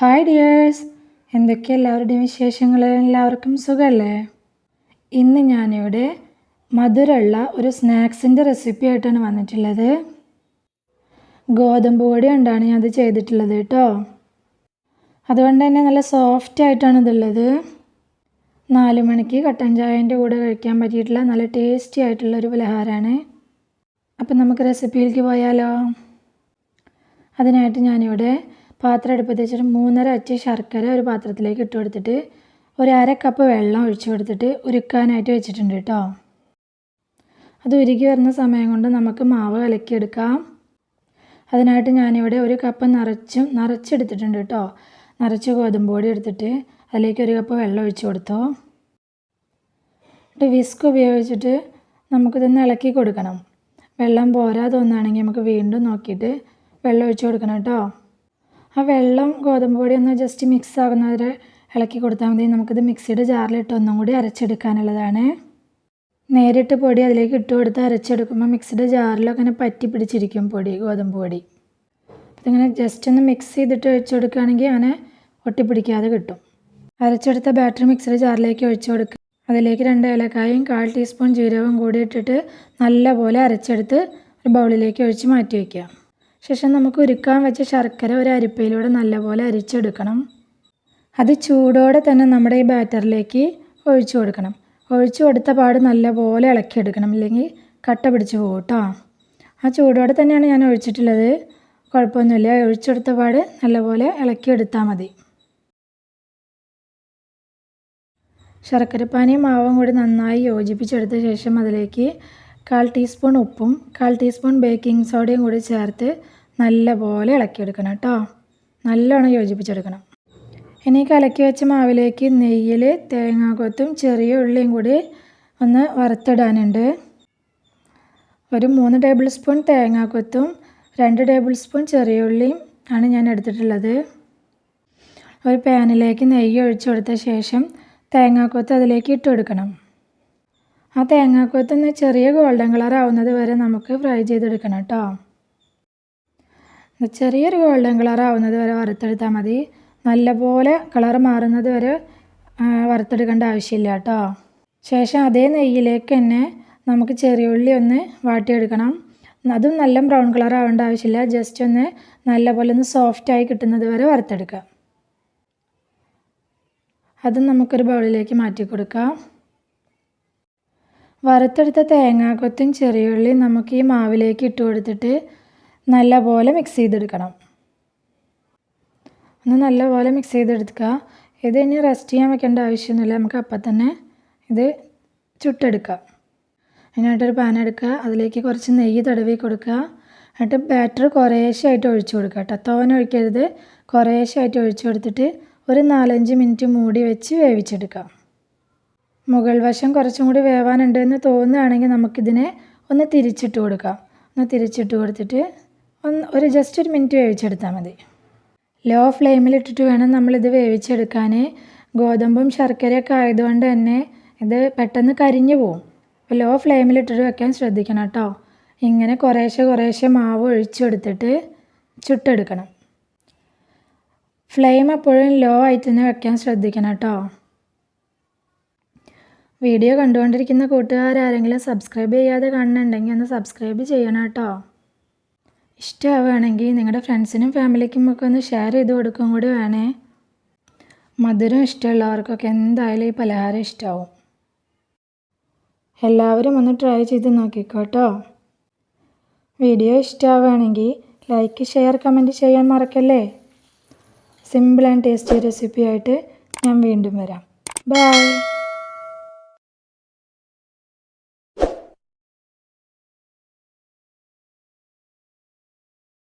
Hi dears എന്തൊക്കെ എല്ലാവരുടെയും വിശേഷങ്ങൾ? എല്ലാവർക്കും സുഖമല്ലേ ഇന്ന് ഞാനിവിടെ മധുരമുള്ള ഒരു സ്നാക്സിന്റെ റെസിപ്പി ആയിട്ടാണ് വന്നിട്ടുള്ളത്. ഗോതമ്പ് പൊടി കൊണ്ടാണ് ഞാൻ അത് ചെയ്തിട്ടുള്ളത് കേട്ടോ. അതുകൊണ്ട് തന്നെ നല്ല സോഫ്റ്റ് ആയിട്ടാണ് ഇതുള്ളത്. നാല് മണിക്ക് കട്ടൻ ചായന്റെ കൂടെ കഴിക്കാൻ പറ്റിയിട്ടുള്ള നല്ല ടേസ്റ്റി ആയിട്ടുള്ള ഒരു പലഹാരമാണ്. അപ്പം നമുക്ക് റെസിപ്പിയിലേക്ക് പോയാലോ? അതിനായിട്ട് ഞാനിവിടെ പാത്രം അടുപ്പത്ത് വെച്ചിട്ട് മൂന്നര അച്ച് ശർക്കര ഒരു പാത്രത്തിലേക്ക് ഇട്ട് കൊടുത്തിട്ട് ഒരു അര കപ്പ് വെള്ളം ഒഴിച്ചു കൊടുത്തിട്ട് ഉരുക്കാനായിട്ട് വെച്ചിട്ടുണ്ട് കേട്ടോ അത് ഉരുകി വരുന്ന സമയം കൊണ്ട് നമുക്ക് മാവ് കലക്കിയെടുക്കാം. അതിനായിട്ട് ഞാനിവിടെ ഒരു കപ്പ് നിറച്ചും നിറച്ചെടുത്തിട്ടുണ്ട് കേട്ടോ നിറച്ച് ഗോതമ്പ് പൊടി എടുത്തിട്ട് അതിലേക്ക് ഒരു കപ്പ് വെള്ളം ഒഴിച്ചു കൊടുത്തോ. എന്നിട്ട് വിസ്ക് ഉപയോഗിച്ചിട്ട് നമുക്കിതൊന്ന് ഇളക്കി കൊടുക്കണം. വെള്ളം പോരാതൊന്നാണെങ്കിൽ നമുക്ക് വീണ്ടും നോക്കിയിട്ട് വെള്ളം ഒഴിച്ചു കൊടുക്കണം കേട്ടോ ആ വെള്ളം ഗോതമ്പ് പൊടി ഒന്ന് ജസ്റ്റ് മിക്സ് ആകുന്നവരെ ഇളക്കി കൊടുത്താൽ മതി. നമുക്കിത് മിക്സിയുടെ ജാറിലിട്ട് ഒന്നും കൂടി അരച്ചെടുക്കാനുള്ളതാണ്. നേരിട്ട് പൊടി അതിലേക്ക് ഇട്ട് കൊടുത്ത് അരച്ചെടുക്കുമ്പോൾ മിക്സിയുടെ ജാറിലൊക്കെ ഇങ്ങനെ പറ്റി പിടിച്ചിരിക്കും പൊടി ഗോതമ്പ് പൊടി. ഇതിങ്ങനെ ജസ്റ്റ് ഒന്ന് മിക്സ് ചെയ്തിട്ട് ഒഴിച്ചു കൊടുക്കുകയാണെങ്കിൽ അങ്ങനെ ഒട്ടിപ്പിടിക്കാതെ കിട്ടും. അരച്ചെടുത്ത ബാറ്റർ മിക്സിയുടെ ജാറിലേക്ക് ഒഴിച്ചു കൊടുക്കുക. അതിലേക്ക് രണ്ട് ഏലക്കായും കാൽ ടീസ്പൂൺ ജീരകവും കൂടി ഇട്ടിട്ട് നല്ലപോലെ അരച്ചെടുത്ത് ഒരു ബൗളിലേക്ക് ഒഴിച്ച് മാറ്റി വയ്ക്കുക ശേഷം നമുക്ക് ഉരുക്കാൻ വെച്ച ശർക്കര ഒരു അരിപ്പയിലൂടെ നല്ലപോലെ അരിച്ചെടുക്കണം. അത് ചൂടോടെ തന്നെ നമ്മുടെ ഈ ബാറ്ററിലേക്ക് ഒഴിച്ചു കൊടുക്കണം. ഒഴിച്ചു കൊടുത്ത പാട് നല്ലപോലെ ഇളക്കിയെടുക്കണം. ഇല്ലെങ്കിൽ കട്ട പിടിച്ച് പോകും കേട്ടോ ആ ചൂടോടെ തന്നെയാണ് ഞാൻ ഒഴിച്ചിട്ടുള്ളത്. കുഴപ്പമൊന്നുമില്ല. ഒഴിച്ചെടുത്ത പാട് നല്ലപോലെ ഇളക്കിയെടുത്താൽ മതി. ശർക്കരപ്പാനിയും മാവും കൂടി നന്നായി യോജിപ്പിച്ചെടുത്ത ശേഷം അതിലേക്ക് കാൽ ടീസ്പൂൺ ഉപ്പും കാൽ ടീസ്പൂൺ ബേക്കിംഗ് സോഡയും കൂടി ചേർത്ത് നല്ലപോലെ ഇളക്കിയെടുക്കണം കേട്ടോ. നല്ലോണം യോജിപ്പിച്ചെടുക്കണം. ഇനി കലക്കി വെച്ച മാവിലേക്ക് നെയ്യിൽ തേങ്ങാക്കൊത്തും ചെറിയ ഉള്ളിയും കൂടി ഒന്ന് വറുത്തിടാനുണ്ട്. ഒരു മൂന്ന് ടേബിൾ സ്പൂൺ തേങ്ങാക്കൊത്തും രണ്ട് ടേബിൾ സ്പൂൺ ചെറിയ ഉള്ളിയും ആണ് ഞാൻ എടുത്തിട്ടുള്ളത്. ഒരു പാനിലേക്ക് നെയ്യ് ഒഴിച്ചു കൊടുത്ത ശേഷം തേങ്ങാക്കൊത്ത് അതിലേക്ക് ഇട്ട് കൊടുക്കണം. ആ തേങ്ങാക്കൊത്ത് ഒന്ന് ചെറിയ ഗോൾഡൻ കളർ ആവുന്നത് വരെ നമുക്ക് ഫ്രൈ ചെയ്തെടുക്കണം കേട്ടോ. ചെറിയൊരു ഗോൾഡൻ കളർ ആവുന്നത് വരെ വറുത്തെടുത്താൽ മതി. നല്ലപോലെ കളർ മാറുന്നത് വരെ വറുത്തെടുക്കേണ്ട ആവശ്യമില്ല കേട്ടോ. ശേഷം അതേ നെയ്യിലേക്ക് തന്നെ നമുക്ക് ചെറിയ ഉള്ളി ഒന്ന് വാട്ടിയെടുക്കണം. അതും നല്ല ബ്രൗൺ കളർ ആവേണ്ട ആവശ്യമില്ല. ജസ്റ്റ് ഒന്ന് നല്ലപോലെ ഒന്ന് സോഫ്റ്റായി കിട്ടുന്നത് വരെ വറുത്തെടുക്കാം. അതും നമുക്കൊരു ബൗളിലേക്ക് മാറ്റി കൊടുക്കാം വറുത്തെടുത്ത തേങ്ങാക്കൊത്തും ചെറിയുള്ളിയും നമുക്ക് ഈ മാവിലേക്ക് ഇട്ട് കൊടുത്തിട്ട് നല്ലപോലെ മിക്സ് ചെയ്തെടുക്കണം. ഒന്ന് നല്ലപോലെ മിക്സ് ചെയ്തെടുക്കുക. ഇത് ഇനി റെസ്റ്റ് ചെയ്യാൻ വെക്കേണ്ട ആവശ്യമൊന്നുമില്ല. നമുക്ക് അപ്പം തന്നെ ഇത് ചുട്ടെടുക്കാം. അതിനായിട്ടൊരു പാൻ എടുക്കുക. അതിലേക്ക് കുറച്ച് നെയ്യ് തടവി കൊടുക്കുക. എന്നിട്ട് ബാറ്റർ കുറേശ്ശായിട്ട് ഒഴിച്ചു കൊടുക്കുക കേട്ടോ. തോന ഒഴിക്കരുത്. കുറേശ്ശായിട്ട് ഒഴിച്ചു കൊടുത്തിട്ട് ഒരു നാലഞ്ച് മിനിറ്റ് മൂടി വെച്ച് വേവിച്ചെടുക്കാം. മുകൾ വശം കുറച്ചും കൂടി വേവാനുണ്ട് എന്ന് തോന്നുകയാണെങ്കിൽ നമുക്കിതിനെ ഒന്ന് തിരിച്ചിട്ട് കൊടുക്കാം. ഒന്ന് തിരിച്ചിട്ട് കൊടുത്തിട്ട് ഒന്ന് ഒരു ജസ്റ്റ് ഒരു മിനിറ്റ് വേവിച്ചെടുത്താൽ മതി. ലോ ഫ്ലെയിമിൽ ഇട്ടിട്ട് വേണം നമ്മളിത് വേവിച്ചെടുക്കാൻ. ഗോതമ്പും ശർക്കരയൊക്കെ ആയതുകൊണ്ട് തന്നെ ഇത് പെട്ടെന്ന് കരിഞ്ഞു പോവും. അപ്പോൾ ലോ ഫ്ലെയിമിൽ ഇട്ടിട്ട് വെക്കാൻ ശ്രദ്ധിക്കണം കേട്ടോ. ഇങ്ങനെ കുറേശ്ശെ കുറേശ്ശെ മാവ് ഒഴിച്ചെടുത്തിട്ട് ചുട്ടെടുക്കണം. ഫ്ലെയിം എപ്പോഴും ലോ ആയിട്ട് തന്നെ വെക്കാൻ ശ്രദ്ധിക്കണം കേട്ടോ. വീഡിയോ കണ്ടുകൊണ്ടിരിക്കുന്ന കൂട്ടുകാരാരെങ്കിലും സബ്സ്ക്രൈബ് ചെയ്യാതെ കാണുന്നുണ്ടെങ്കിൽ ഒന്ന് സബ്സ്ക്രൈബ് ചെയ്യണം കേട്ടോ. ഇഷ്ടമാവുകയാണെങ്കിൽ നിങ്ങളുടെ ഫ്രണ്ട്സിനും ഫാമിലിക്കും ഒക്കെ ഒന്ന് ഷെയർ ചെയ്ത് കൊടുക്കും കൂടി വേണേ. മധുരം ഇഷ്ടമുള്ളവർക്കൊക്കെ എന്തായാലും ഈ പലഹാരം ഇഷ്ടമാവും എല്ലാവരും ഒന്ന് ട്രൈ ചെയ്ത് നോക്കിക്കോട്ടോ വീഡിയോ ഇഷ്ടമാവുകയാണെങ്കിൽ ലൈക്ക് ഷെയർ കമന്റ് ചെയ്യാൻ മറക്കല്ലേ? സിമ്പിൾ ആൻഡ് ടേസ്റ്റി റെസിപ്പി ആയിട്ട് ഞാൻ വീണ്ടും വരാം. ബൈ